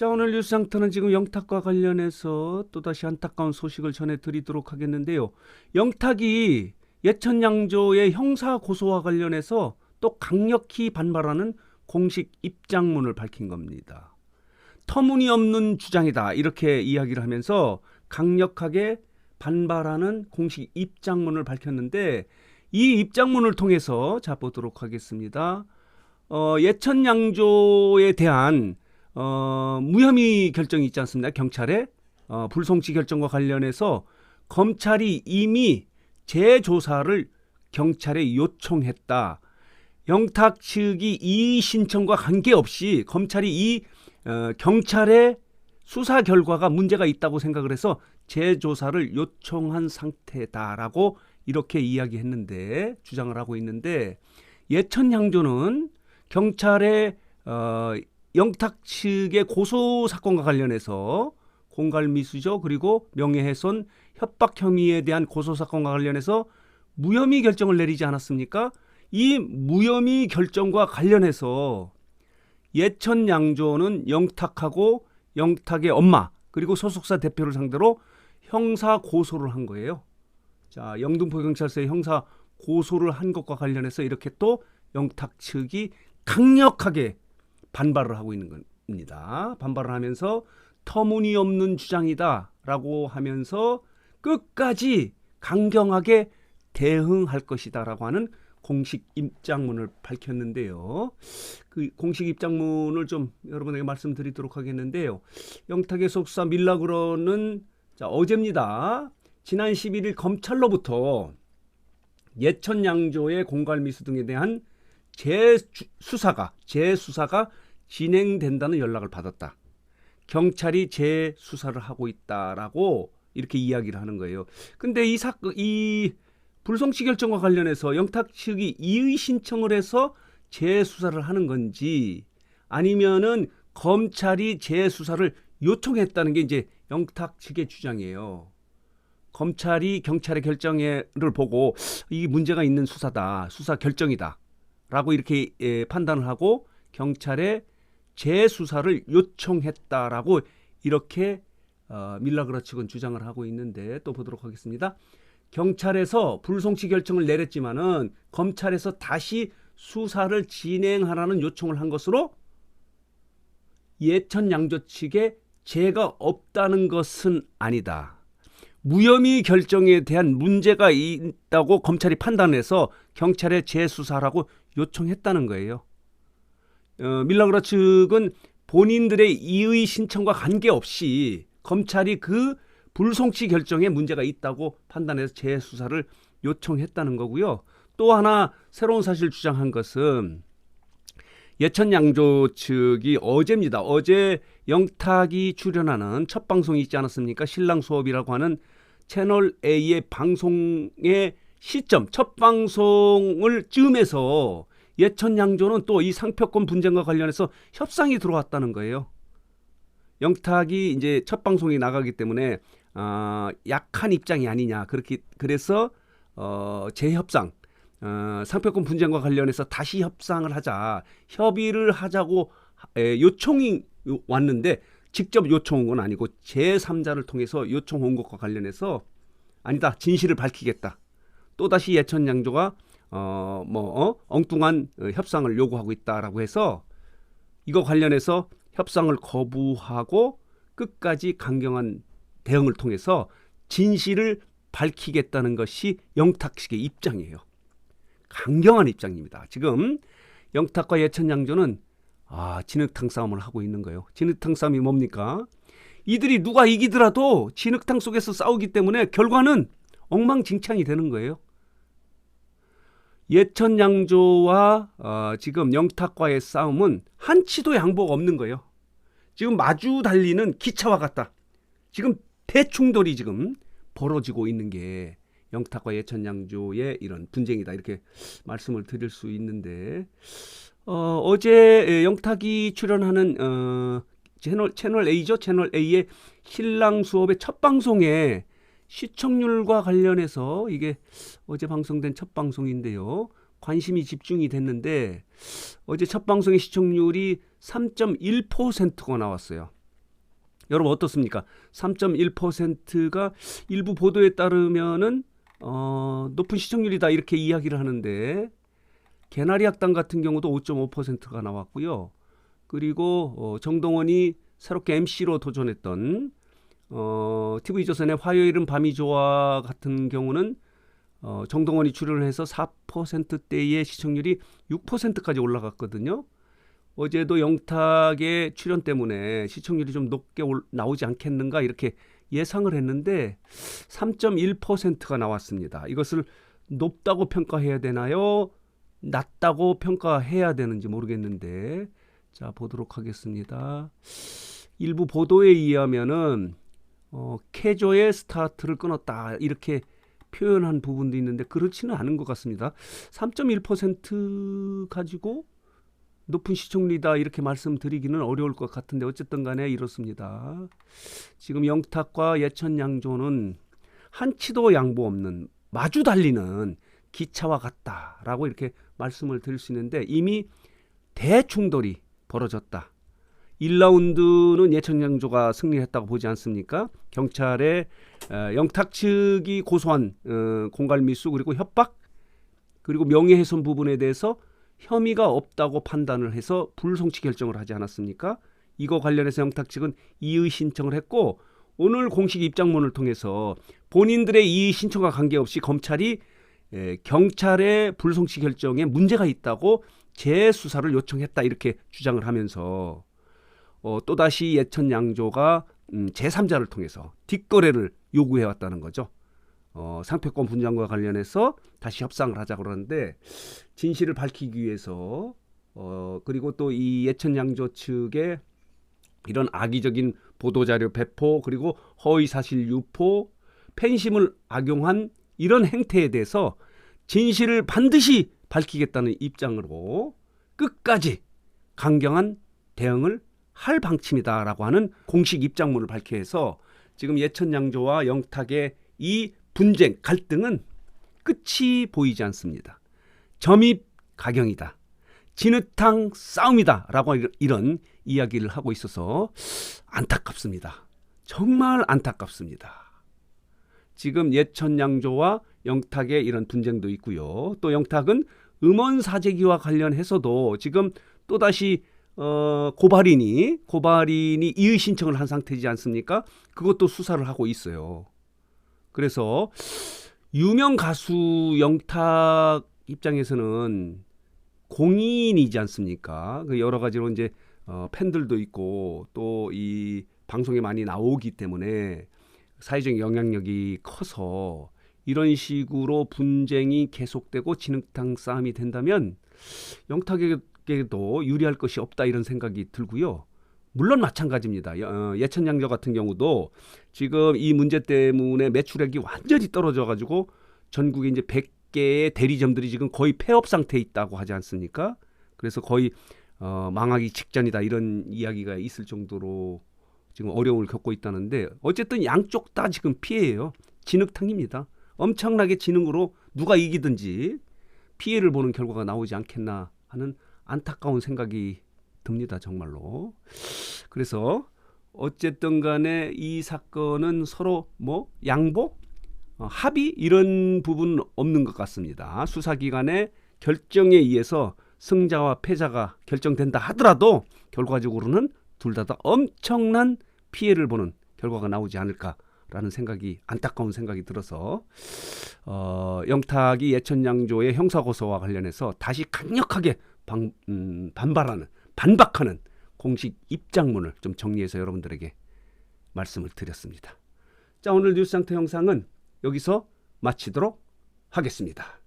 자 오늘 뉴스 상터는 지금 영탁과 관련해서 또다시 안타까운 소식을 전해드리도록 하겠는데요. 영탁이 예천양조의 형사 고소와 관련해서 또 강력히 반발하는 공식 입장문을 밝힌 겁니다. 터무니없는 주장이다 이렇게 이야기를 하면서 강력하게 반발하는 공식 입장문을 밝혔는데 이 입장문을 통해서 자 보도록 하겠습니다. 어, 예천양조에 대한 어, 무혐의 결정이 있지 않습니까? 경찰에 어, 불송치 결정과 관련해서 검찰이 이미 재조사를 경찰에 요청했다. 영탁 측이 이의 신청과 관계없이 검찰이 이 어, 경찰의 수사 결과가 문제가 있다고 생각을 해서 재조사를 요청한 상태다라고 이렇게 이야기했는데 주장을 하고 있는데 예천양조는 경찰의 어, 영탁 측의 고소 사건과 관련해서 공갈 미수죠 그리고 명예훼손 협박 혐의에 대한 고소 사건과 관련해서 무혐의 결정을 내리지 않았습니까? 이 무혐의 결정과 관련해서 예천 양조는 영탁하고 영탁의 엄마 그리고 소속사 대표를 상대로 형사 고소를 한 거예요. 자, 영등포 경찰서에 형사 고소를 한 것과 관련해서 이렇게 또 영탁 측이 강력하게 반발을 하고 있는 겁니다. 반발을 하면서 터무니없는 주장이다라고 하면서 끝까지 강경하게 대응할 것이다라고 하는 공식 입장문을 밝혔는데요. 그 공식 입장문을 좀 여러분에게 말씀드리도록 하겠는데요. 영탁의 속사 밀라그로는 자, 어제입니다. 지난 11일 검찰로부터 예천 양조의 공갈 미수 등에 대한 재수사가 재수사가 진행된다는 연락을 받았다. 경찰이 재수사를 하고 있다라고 이렇게 이야기를 하는 거예요. 근데 이 사건 이 불송치 결정과 관련해서 영탁 측이 이의 신청을 해서 재수사를 하는 건지 아니면은 검찰이 재수사를 요청했다는 게 이제 영탁 측의 주장이에요. 검찰이 경찰의 결정을 보고 이 문제가 있는 수사다, 수사 결정이다 라고 이렇게 예, 판단을 하고 경찰에 재수사를 요청했다라고 이렇게 어, 밀라그라 측은 주장을 하고 있는데 또 보도록 하겠습니다. 경찰에서 불송치 결정을 내렸지만은 검찰에서 다시 수사를 진행하라는 요청을 한 것으로 예천 양조 측에 죄가 없다는 것은 아니다. 무혐의 결정에 대한 문제가 있다고 검찰이 판단해서 경찰에 재수사라고 요청했다는 거예요. 어, 밀라그라 측은 본인들의 이의 신청과 관계없이 검찰이 그 불송치 결정에 문제가 있다고 판단해서 재수사를 요청했다는 거고요. 또 하나 새로운 사실 주장한 것은 예천 양조 측이 어제입니다. 어제 영탁이 출연하는 첫 방송이 있지 않았습니까? 신랑 수업이라고 하는 채널 A의 방송의 시점, 첫 방송을 즈음해서 예천 양조는 또 이 상표권 분쟁과 관련해서 협상이 들어왔다는 거예요. 영탁이 이제 첫 방송이 나가기 때문에 어, 약한 입장이 아니냐 그렇게 그래서 어, 재협상 어, 상표권 분쟁과 관련해서 다시 협상을 하자 협의를 하자고 에, 요청이 왔는데 직접 요청 온 건 아니고 제3자를 통해서 요청 온 것과 관련해서 아니다 진실을 밝히겠다 또다시 예천 양조가 어, 뭐 어? 엉뚱한 어, 협상을 요구하고 있다라고 해서 이거 관련해서 협상을 거부하고 끝까지 강경한 대응을 통해서 진실을 밝히겠다는 것이 영탁 측의 입장이에요. 강경한 입장입니다. 지금 영탁과 예천양조는 아, 진흙탕 싸움을 하고 있는 거예요. 진흙탕 싸움이 뭡니까? 이들이 누가 이기더라도 진흙탕 속에서 싸우기 때문에 결과는 엉망진창이 되는 거예요. 예천 양조와 어, 지금 영탁과의 싸움은 한치도 양보가 없는 거예요. 지금 마주 달리는 기차와 같다. 지금 대충돌이 지금 벌어지고 있는 게 영탁과 예천 양조의 이런 분쟁이다 이렇게 말씀을 드릴 수 있는데 어, 어제 영탁이 출연하는 어, 채널 채널 A죠 채널 A의 신랑 수업의 첫 방송에 시청률과 관련해서 이게 어제 방송된 첫 방송인데요. 관심이 집중이 됐는데 어제 첫 방송의 시청률이 3.1%가 나왔어요. 여러분 어떻습니까? 3.1%가 일부 보도에 따르면은 어, 높은 시청률이다 이렇게 이야기를 하는데 개나리 학당 같은 경우도 5.5%가 나왔고요. 그리고 어, 정동원이 새롭게 MC로 도전했던 어, TV조선의 화요일은 밤이 좋아 같은 경우는 어, 정동원이 출연을 해서 4%대의 시청률이 6%까지 올라갔거든요. 어제도 영탁의 출연 때문에 시청률이 좀 높게 올, 나오지 않겠는가 이렇게 예상을 했는데 3.1%가 나왔습니다. 이것을 높다고 평가해야 되나요? 낮다고 평가해야 되는지 모르겠는데 자 보도록 하겠습니다. 일부 보도에 의하면은 어, 캐조의 스타트를 끊었다 이렇게 표현한 부분도 있는데 그렇지는 않은 것 같습니다. 3.1% 가지고 높은 시청률이다 이렇게 말씀드리기는 어려울 것 같은데 어쨌든 간에 이렇습니다. 지금 영탁과 예천 양조는 한치도 양보 없는 마주 달리는 기차와 같다라고 이렇게 말씀을 드릴 수 있는데 이미 대충돌이 벌어졌다. 1라운드는 예천 양조가 승리했다고 보지 않습니까? 경찰의 어, 영탁 측이 고소한 어, 공갈미수 그리고 협박 그리고 명예훼손 부분에 대해서 혐의가 없다고 판단을 해서 불송치 결정을 하지 않았습니까? 이거 관련해서 영탁 측은 이의 신청을 했고 오늘 공식 입장문을 통해서 본인들의 이의 신청과 관계없이 검찰이 에, 경찰의 불송치 결정에 문제가 있다고 재수사를 요청했다 이렇게 주장을 하면서 어, 또다시 예천 양조가 음, 제3자를 통해서 뒷거래를 요구해 왔다는 거죠. 어, 상표권 분양과 관련해서 다시 협상을 하자 그러는데 진실을 밝히기 위해서 어, 그리고 또 이 예천 양조 측의 이런 악의적인 보도 자료 배포 그리고 허위 사실 유포 팬심을 악용한 이런 행태에 대해서 진실을 반드시 밝히겠다는 입장으로 끝까지 강경한 대응을 할 방침이다라고 하는 공식 입장문을 밝혀서 지금 예천 양조와 영탁의 이 분쟁 갈등은 끝이 보이지 않습니다. 점입 가경이다. 진흙탕 싸움이다라고 이런 이야기를 하고 있어서 안타깝습니다. 정말 안타깝습니다. 지금 예천 양조와 영탁의 이런 분쟁도 있고요. 또 영탁은 음원 사재기와 관련해서도 지금 또다시 어, 고발인이 고발인이 이의 신청을 한 상태이지 않습니까? 그것도 수사를 하고 있어요. 그래서 유명 가수 영탁 입장에서는 공인이지 않습니까? 그 여러 가지로 이제 어, 팬들도 있고 또 이 방송에 많이 나오기 때문에 사회적 영향력이 커서 이런 식으로 분쟁이 계속되고 진흙탕 싸움이 된다면 영탁에게 도 유리할 것이 없다 이런 생각이 들고요. 물론 마찬가지입니다. 어, 예천 양조 같은 경우도 지금 이 문제 때문에 매출액이 완전히 떨어져 가지고 전국에 이제 100개의 대리점들이 지금 거의 폐업 상태에 있다고 하지 않습니까? 그래서 거의 어, 망하기 직전이다 이런 이야기가 있을 정도로 지금 어려움을 겪고 있다는데 어쨌든 양쪽 다 지금 피해예요. 진흙탕입니다. 엄청나게 지능으로 누가 이기든지 피해를 보는 결과가 나오지 않겠나 하는 안타까운 생각이 듭니다. 정말로. 그래서 어쨌든 간에 이 사건은 서로 뭐 양보, 어, 합의 이런 부분은 없는 것 같습니다. 수사기관의 결정에 의해서 승자와 패자가 결정된다 하더라도 결과적으로는 둘 다 다 엄청난 피해를 보는 결과가 나오지 않을까라는 생각이 안타까운 생각이 들어서 어, 영탁이 예천양조의 형사고소와 관련해서 다시 강력하게 방, 음, 반발하는 반박하는 공식 입장문을 좀 정리해서 여러분들에게 말씀을 드렸습니다. 자 오늘 뉴스 상태 영상은 여기서 마치도록 하겠습니다.